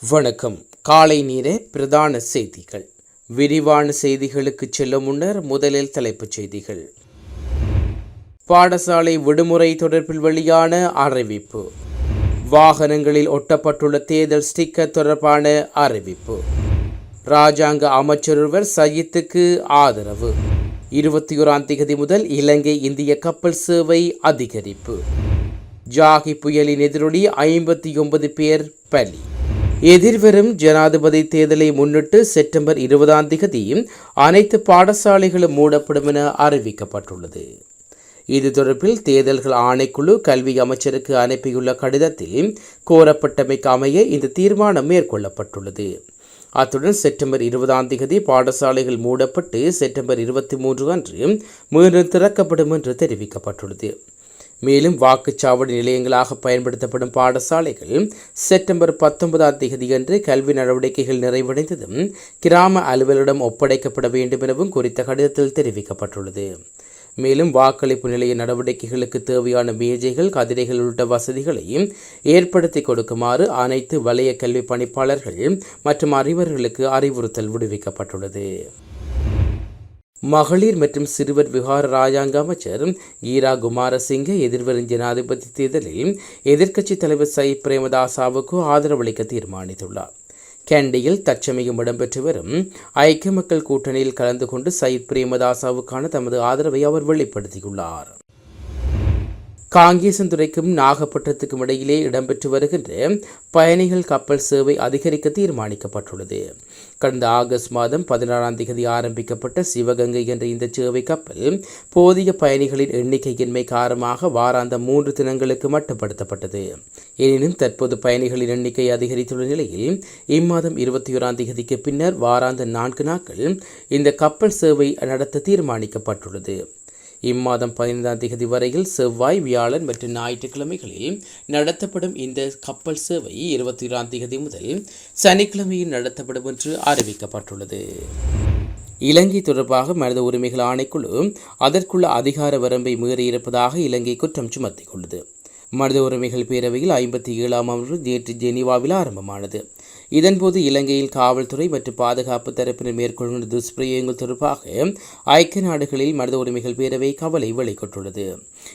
வணக்கம். காலை நீரே பிரதான செய்திகள். விரிவான செய்திகளுக்கு செல்லும் முன்னர் முதலில் தலைப்புச் செய்திகள். பாடசாலை விடுமுறை தொடர்பில் வெளியான அறிவிப்பு. வாகனங்களில் ஒட்டப்பட்டுள்ள தேர்தல் ஸ்டிக்கர் தொடர்பான அறிவிப்பு. ராஜாங்க அமைச்சரொருவர் சயித்துக்கு ஆதரவு. இருபத்தி ஓராம் தேதி முதல் இலங்கை இந்திய கப்பல் சேவை அதிகரிப்பு. ஜாகி புயலின் எதிரொலி ஐம்பத்தி ஒன்பது பேர் பலி. எதிர்வரும் ஜனாதிபதி தேர்தலை முன்னிட்டு செப்டம்பர் இருபதாம் தேதி அனைத்து பாடசாலைகளும் மூடப்படும் என அறிவிக்கப்பட்டுள்ளது. இது தொடர்பில் தேர்தல்கள் ஆணைக்குழு கல்வி அமைச்சருக்கு அனுப்பியுள்ள கடிதத்தில் கோரப்பட்டமைக்கு அமைய இந்த தீர்மானம் மேற்கொள்ளப்பட்டுள்ளது. அத்துடன் செப்டம்பர் இருபதாம் தேதி பாடசாலைகள் மூடப்பட்டு செப்டம்பர் இருபத்தி மூன்று அன்று மீண்டும் திறக்கப்படும் என்று தெரிவிக்கப்பட்டுள்ளது. மேலும் வாக்குச்சாவடி நிலையங்களாக பயன்படுத்தப்படும் பாடசாலைகள் செப்டம்பர் பத்தொன்பதாம் தேதியன்று கல்வி நடவடிக்கைகள் நிறைவடைந்ததும் கிராம அலுவலரிடம் ஒப்படைக்கப்பட வேண்டும் எனவும் குறித்த கடிதத்தில் தெரிவிக்கப்பட்டுள்ளது. மேலும் வாக்களிப்பு நிலைய நடவடிக்கைகளுக்கு தேவையான மேஜைகள் கதிரைகள் உள்ளிட்ட வசதிகளையும் ஏற்படுத்தி கொடுக்குமாறு அனைத்து வலய கல்வி பணிப்பாளர்கள் மற்றும் அறிவர்களுக்கு அறிவுறுத்தல் விடுவிக்கப்பட்டுள்ளது. மகளிர் மற்றும் சிறுவர் விகார ராஜாங்க அமைச்சர் கீரா குமாரசிங்க எதிர்வரும் ஜனாதிபதி தேர்தலில் எதிர்க்கட்சித் தலைவர் சை பிரேமதாசாவுக்கு ஆதரவளிக்க தீர்மானித்துள்ளார். கேண்டியில் தற்சமயம் இடம்பெற்று வரும் ஐக்கிய மக்கள் கூட்டணியில் கலந்து கொண்டு சயித் பிரேமதாசாவுக்கான தமது ஆதரவை அவர் வெளிப்படுத்தியுள்ளார். காங்கேசன்துறைக்கும் நாகப்பட்டினத்துக்கும் இடையிலே இடம்பெற்று வருகின்ற பயணிகள் கப்பல் சேவை அதிகரிக்க தீர்மானிக்கப்பட்டுள்ளது. கடந்த ஆகஸ்ட் மாதம் பதினாறாம் தேதி ஆரம்பிக்கப்பட்ட சிவகங்கை என்ற இந்த சேவை கப்பல் போதிய பயணிகளின் எண்ணிக்கையின்மை காரணமாக வாராந்த மூன்று தினங்களுக்கு மட்டுப்படுத்தப்பட்டது. எனினும் தற்போது பயணிகளின் எண்ணிக்கை அதிகரித்துள்ள நிலையில் இம்மாதம் இருபத்தி ஓராம் தேதிக்கு பின்னர் வாராந்த நான்கு நாட்கள் இந்த கப்பல் சேவை நடத்த தீர்மானிக்கப்பட்டுள்ளது. இம்மாதம் பதினைந்தாம் தேதி வரையில் செவ்வாய் வியாழன் மற்றும் ஞாயிற்றுக்கிழமைகளில் நடத்தப்படும் இந்த கப்பல் சேவை இருபத்தி ஏழாம் தேதி முதல் சனிக்கிழமையில் நடத்தப்படும் என்று அறிவிக்கப்பட்டுள்ளது. இலங்கை தொடர்பாக மனித உரிமைகள் ஆணைக்குழு அதற்குள்ள அதிகார வரம்பை மீறியிருப்பதாக இலங்கை குற்றம் சுமத்தியுள்ளது. மனித உரிமைகள் பேரவையில் ஐம்பத்தி ஏழாம் அமர்வு நேற்று ஜெனீவாவில் ஆரம்பமானது. இதன்போது இலங்கையில் காவல்துறை மற்றும் பாதுகாப்பு தரப்பினர் மேற்கொள்கின்ற துஷ்பிரயோகங்கள் தொடர்பாக ஐக்கிய நாடுகளில் மனித உரிமைகள் பேரவை கவலை வெளியிட்டுள்ளது.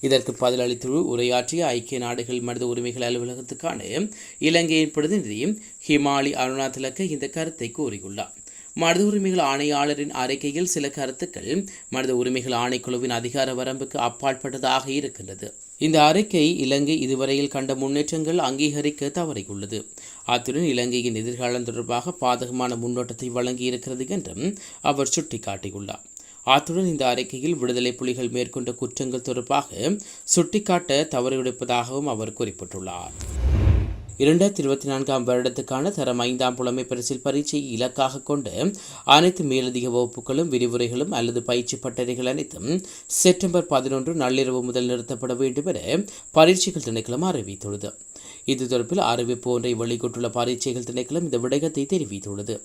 இதற்கு பதிலளித்து உரையாற்றிய ஐக்கிய நாடுகள் மனித உரிமைகள் அலுவலகத்துக்கான இலங்கையின் பிரதிநிதி ஹிமாலி அருணா திலக்க இந்த கருத்தை கூறியுள்ளார். மனித உரிமைகள் ஆணையாளரின் அறிக்கையில் சில கருத்துக்கள் மனித உரிமைகள் ஆணைக்குழுவின் அதிகார வரம்புக்கு அப்பாற்பட்டதாக இருக்கின்றது. இந்த அறிக்கை இலங்கை இதுவரையில் கண்ட முன்னேற்றங்கள் அங்கீகரிக்க தவறியுள்ளது. அத்துடன் இலங்கையின் எதிர்காலம் தொடர்பாக பாதகமான முன்னோட்டத்தை வழங்கியிருக்கிறது என்றும் அவர் சுட்டிக்காட்டியுள்ளார். அத்துடன் இந்த அறிக்கையில் விடுதலை புலிகள் மேற்கொண்ட குற்றங்கள் தொடர்பாக சுட்டிக்காட்ட தவறிவிடுப்பதாகவும் அவர் குறிப்பிட்டுள்ளார். இரண்டாயிரத்தி இருபத்தி நான்காம் வருடத்துக்கான தரம் ஐந்தாம் புலமை பரிசில் பரீட்சையை இலக்காக கொண்டு அனைத்து மேலதிக வகுப்புகளும் விரிவுரைகளும் அல்லது பயிற்சி பட்டறைகள் அனைத்தும் செப்டம்பர் பதினொன்று நள்ளிரவு முதல் நிறுத்தப்பட வேண்டும் என பரீட்சைகள் திணைக்களம் அறிவித்துள்ளது. இது தொடர்பில் அறிவிப்பு ஒன்றை வெளியிட்டுள்ள பரீட்சைகள் திணைக்களம் இந்த விடயத்தை தெரிவித்துள்ளது.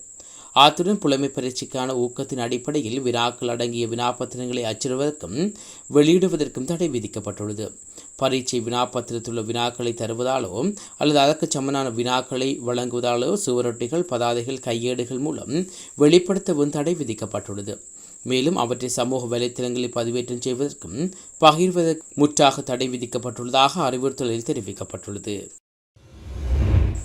அத்துடன் புலமை பயிற்சிக்கான ஊக்கத்தின் அடிப்படையில் வினாக்கள் அடங்கிய வினாப்பத்திரங்களை அச்சிடுவதற்கும் வெளியிடுவதற்கும் தடை விதிக்கப்பட்டுள்ளது. பரீட்சை வினாப்பத்திரத்துள்ள வினாக்களை தருவதாலோ அல்லது அதற்கு சமனான வினாக்களை வழங்குவதாலோ சுவரொட்டிகள் பதாதைகள் கையேடுகள் மூலம் வெளிப்படுத்தவும் தடை விதிக்கப்பட்டுள்ளது. மேலும் அவற்றை சமூக வலைத்தளங்களில் பதிவேற்றம் செய்வதற்கும் பகிர்வதற்கு முற்றாக தடை விதிக்கப்பட்டுள்ளதாக அறிவுறுத்தலில் தெரிவிக்கப்பட்டுள்ளது.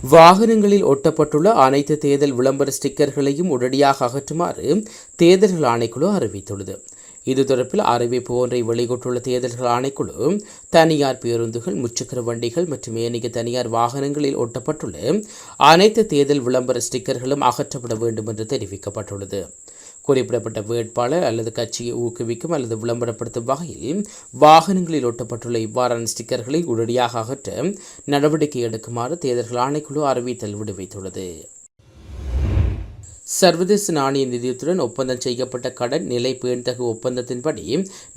வாகனங்களில் ஒட்டப்பட்டுள்ள அனைத்து தேர்தல் விளம்பர ஸ்டிக்கர்களையும் உடனடியாக அகற்றுமாறு தேர்தல்கள் ஆணைக்குழு அறிவித்துள்ளது. இது தொடர்பில் அறிவிப்பு ஒன்றை வெளியிட்டுள்ள தேர்தல்கள் ஆணைக்குழு தனியார் பேருந்துகள் முச்சக்கர வண்டிகள் மற்றும் ஏனைய தனியார் வாகனங்களில் ஒட்டப்பட்டுள்ள அனைத்து தேர்தல் விளம்பர ஸ்டிக்கர்களும் அகற்றப்பட வேண்டும் என்று தெரிவிக்கப்பட்டுள்ளது. குறிப்பிடப்பட்ட வேட்பாளர் அல்லது கட்சியை ஊக்குவிக்கும் அல்லது விளம்பரப்படுத்தும் வகையில் வாகனங்களில் ஒட்டப்பட்டுள்ள இவ்வாறான ஸ்டிக்கர்களை உடனடியாக அகற்ற நடவடிக்கை எடுக்குமாறு தேர்தல்கள் ஆணைக்குழு அறிவித்தல் விடுவித்துள்ளது. சர்வதேச நாணய நிதியத்துடன் ஒப்பந்தம் செய்யப்பட்ட கடன் நிலை பேண்தகு ஒப்பந்தத்தின்படி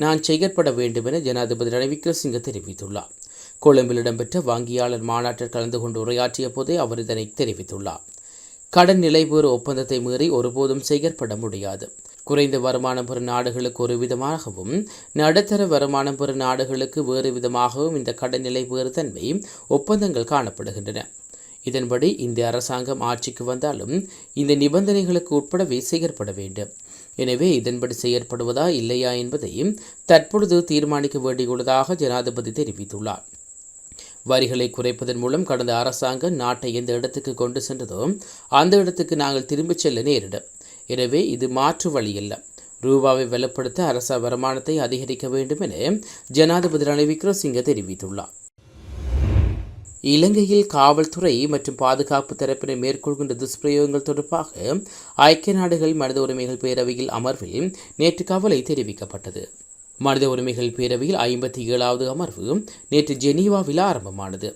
நான் செய்யப்பட வேண்டும் என ஜனாதிபதி ரணில் விக்ரமசிங்க தெரிவித்துள்ளார். கொழும்பில் இடம்பெற்ற வங்கியாளர் மாநாட்டில் கலந்து கொண்டு உரையாற்றிய போதே அவர் இதனை தெரிவித்துள்ளார். கடன் நிலைபெறு ஒப்பந்தத்தை மீறி ஒருபோதும் செயற்பட முடியாது. குறைந்த வருமானம் பெறும் நாடுகளுக்கு ஒரு விதமாகவும் நடுத்தர வருமானம் பெறும் நாடுகளுக்கு வேறு விதமாகவும் இந்த கடன் நிலை தன்மை ஒப்பந்தங்கள் காணப்படுகின்றன. இதன்படி இந்த அரசாங்கம் ஆட்சிக்கு வந்தாலும் இந்த நிபந்தனைகளுக்கு உட்படவே செயற்பட வேண்டும். எனவே இதன்படி செயற்படுவதா இல்லையா என்பதை தற்பொழுது தீர்மானிக்க வேண்டியுள்ளதாக ஜனாதிபதி தெரிவித்துள்ளார். வரிகளை குறைப்பதன் மூலம் கடந்த அரசாங்கம் நாட்டை எந்த இடத்துக்கு கொண்டு சென்றதோ அந்த இடத்துக்கு நாங்கள் திரும்பிச் செல்ல நேரிடும். எனவே இது மாற்று வழியல்ல. ரூபாவை வலுப்படுத்த அரச வருமானத்தை அதிகரிக்க வேண்டும் என ஜனாதிபதி ரணில் விக்ரமசிங்க தெரிவித்துள்ளார். இலங்கையில் காவல்துறை மற்றும் பாதுகாப்பு தரப்பினர் மேற்கொள்கின்ற துஷ்பிரயோகங்கள் தொடர்பாக ஐக்கிய நாடுகள் மனித உரிமைகள் பேரவையில் அமர்வில் நேற்று கவலை தெரிவிக்கப்பட்டது. மனித உரிமைகள் பேரவையில் ஐம்பத்தி ஏழாவது அமர்வு நேற்று ஜெனீவாவில் ஆரம்பமானது.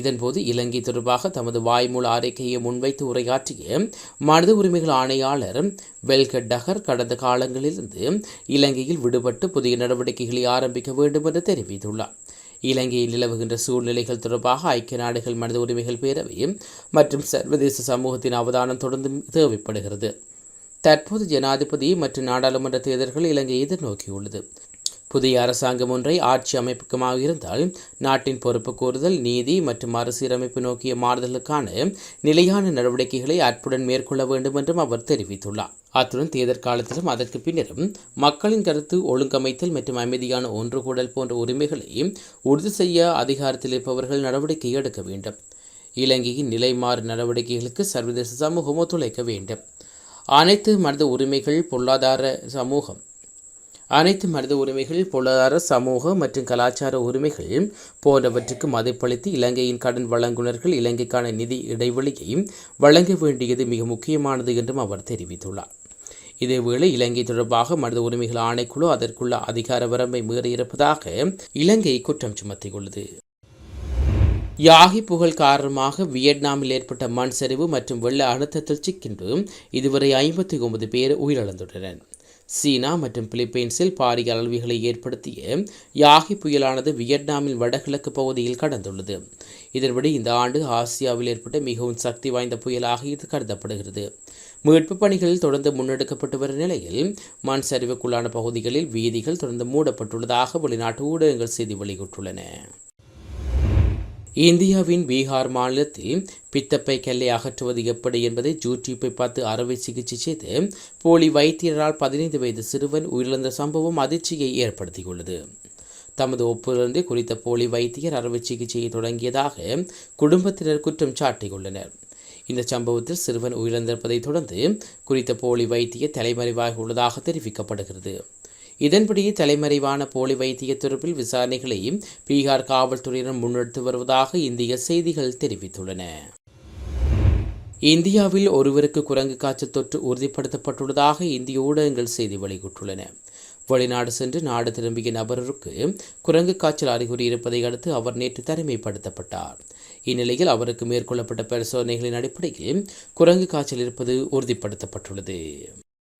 இதன்போது இலங்கை தொடர்பாக தமது வாய்மூல அறிக்கையை முன்வைத்து உரையாற்றிய மனித உரிமைகள் ஆணையாளர் வெல்கட் டகர் கடந்த காலங்களிலிருந்து இலங்கையில் விடுபட்டு புதிய நடவடிக்கைகளை ஆரம்பிக்க வேண்டும் என்று தெரிவித்துள்ளார். இலங்கையில் நிலவுகின்ற சூழ்நிலைகள் தொடர்பாக ஐக்கிய நாடுகள் மனித உரிமைகள் பேரவை மற்றும் சர்வதேச சமூகத்தின் அவதானம் தொடர்ந்து தேவைப்படுகிறது. தற்போது ஜனாதிபதி மற்றும் நாடாளுமன்ற தேர்தல்கள் இலங்கையை எதிர்நோக்கியுள்ளது. புதிய அரசாங்கம் ஒன்றை ஆட்சி அமைப்புக்குமாக இருந்தால் நாட்டின் பொறுப்பு கூறுதல் நீதி மற்றும் மறுசீரமைப்பு நோக்கிய மாறுதலுக்கான நிலையான நடவடிக்கைகளை அற்புடன் மேற்கொள்ள வேண்டும் என்றும் அவர் தெரிவித்துள்ளார். அத்துடன் தேர்தல் காலத்திலும் அதற்கு பின்னரும் மக்களின் கருத்து ஒழுங்கமைத்தல் மற்றும் அமைதியான ஒன்றுகூடல் போன்ற உரிமைகளை உறுதி செய்ய அதிகாரத்தில் இருப்பவர்கள் நடவடிக்கை எடுக்க வேண்டும். இலங்கையின் நிலைமாறு நடவடிக்கைகளுக்கு சர்வதேச சமூகம் ஒத்துழைக்க வேண்டும். அனைத்து மனித உரிமைகள் பொருளாதார சமூகம் அனைத்து மனித உரிமைகள் பொருளாதார சமூக மற்றும் கலாச்சார உரிமைகள் போன்றவற்றுக்கு மதிப்பளித்து இலங்கையின் கடன் வழங்குனர்கள் இலங்கைக்கான நிதி இடைவெளியை வழங்க வேண்டியது மிக முக்கியமானது என்றும் அவர் தெரிவித்துள்ளார். இதேவேளை இலங்கை தொடர்பாக மனித உரிமைகள் ஆணைக்குழு அதற்குள்ள அதிகார வரம்பை மீறியிருப்பதாக இலங்கை குற்றம் சுமத்தியுள்ளது. யாகி புகழ் காரணமாக வியட்நாமில் ஏற்பட்ட மண் சரிவு மற்றும் வெள்ள அழுத்தத்தில் சிக்கின்று இதுவரை ஐம்பத்தி ஒன்பது பேர் உயிரிழந்துள்ளனர். சீனா மற்றும் பிலிப்பைன்ஸில் பாரிய அளவுகளை ஏற்படுத்திய யாகி புயலானது வியட்நாமின் வடகிழக்கு பகுதியில் கடந்துள்ளது. இதன்படி இந்த ஆண்டு ஆசியாவில் ஏற்பட்ட மிகவும் சக்தி வாய்ந்த புயலாக இது கருதப்படுகிறது. மீட்புப் பணிகள் தொடர்ந்து முன்னெடுக்கப்பட்டு வரும் நிலையில் மண் சரிவுக்குள்ளான பகுதிகளில் வீதிகள் தொடர்ந்து மூடப்பட்டுள்ளதாக வெளிநாட்டு ஊடகங்கள் செய்தி வெளியிட்டுள்ளன. இந்தியாவின் பீகார் மாநிலத்தில் பித்தப்பை கல்லை அகற்றுவது எப்படி என்பதை யூடியூப்பை பார்த்து அறுவை சிகிச்சை செய்து போலி வைத்தியரால் பதினைந்து வயது சிறுவன் உயிரிழந்த சம்பவம் அதிர்ச்சியை ஏற்படுத்தியுள்ளது. தமது ஒப்புதலின்றி குறித்த போலி வைத்தியர் அறுவை சிகிச்சையை தொடங்கியதாக குடும்பத்தினர் குற்றம் சாட்டியுள்ளனர். இந்த சம்பவத்தில் சிறுவன் உயிரிழந்திருப்பதைத் தொடர்ந்து குறித்த போலி வைத்தியர் தலைமறைவாக உள்ளதாக தெரிவிக்கப்படுகிறது. இதன்படி தலைமறைவான போலி வைத்திய தொடர்பில் விசாரணைகளை பீகார் காவல்துறையினர் முன்னெடுத்து வருவதாக இந்திய செய்திகள் தெரிவித்துள்ளன. இந்தியாவில் ஒருவருக்கு குரங்கு காய்ச்சல் தொற்று உறுதிப்படுத்தப்பட்டுள்ளதாக இந்திய ஊடகங்கள் செய்தி வெளியிட்டுள்ளன. வெளிநாடு சென்று நாடு திரும்பிய நபருக்கு குரங்கு காய்ச்சல் அறிகுறி இருப்பதை அடுத்து அவர் நேற்று தனிமைப்படுத்தப்பட்டார். இந்நிலையில் அவருக்கு மேற்கொள்ளப்பட்ட பரிசோதனைகளின் அடிப்படையில் குரங்கு காய்ச்சல் இருப்பது உறுதிப்படுத்தப்பட்டுள்ளது.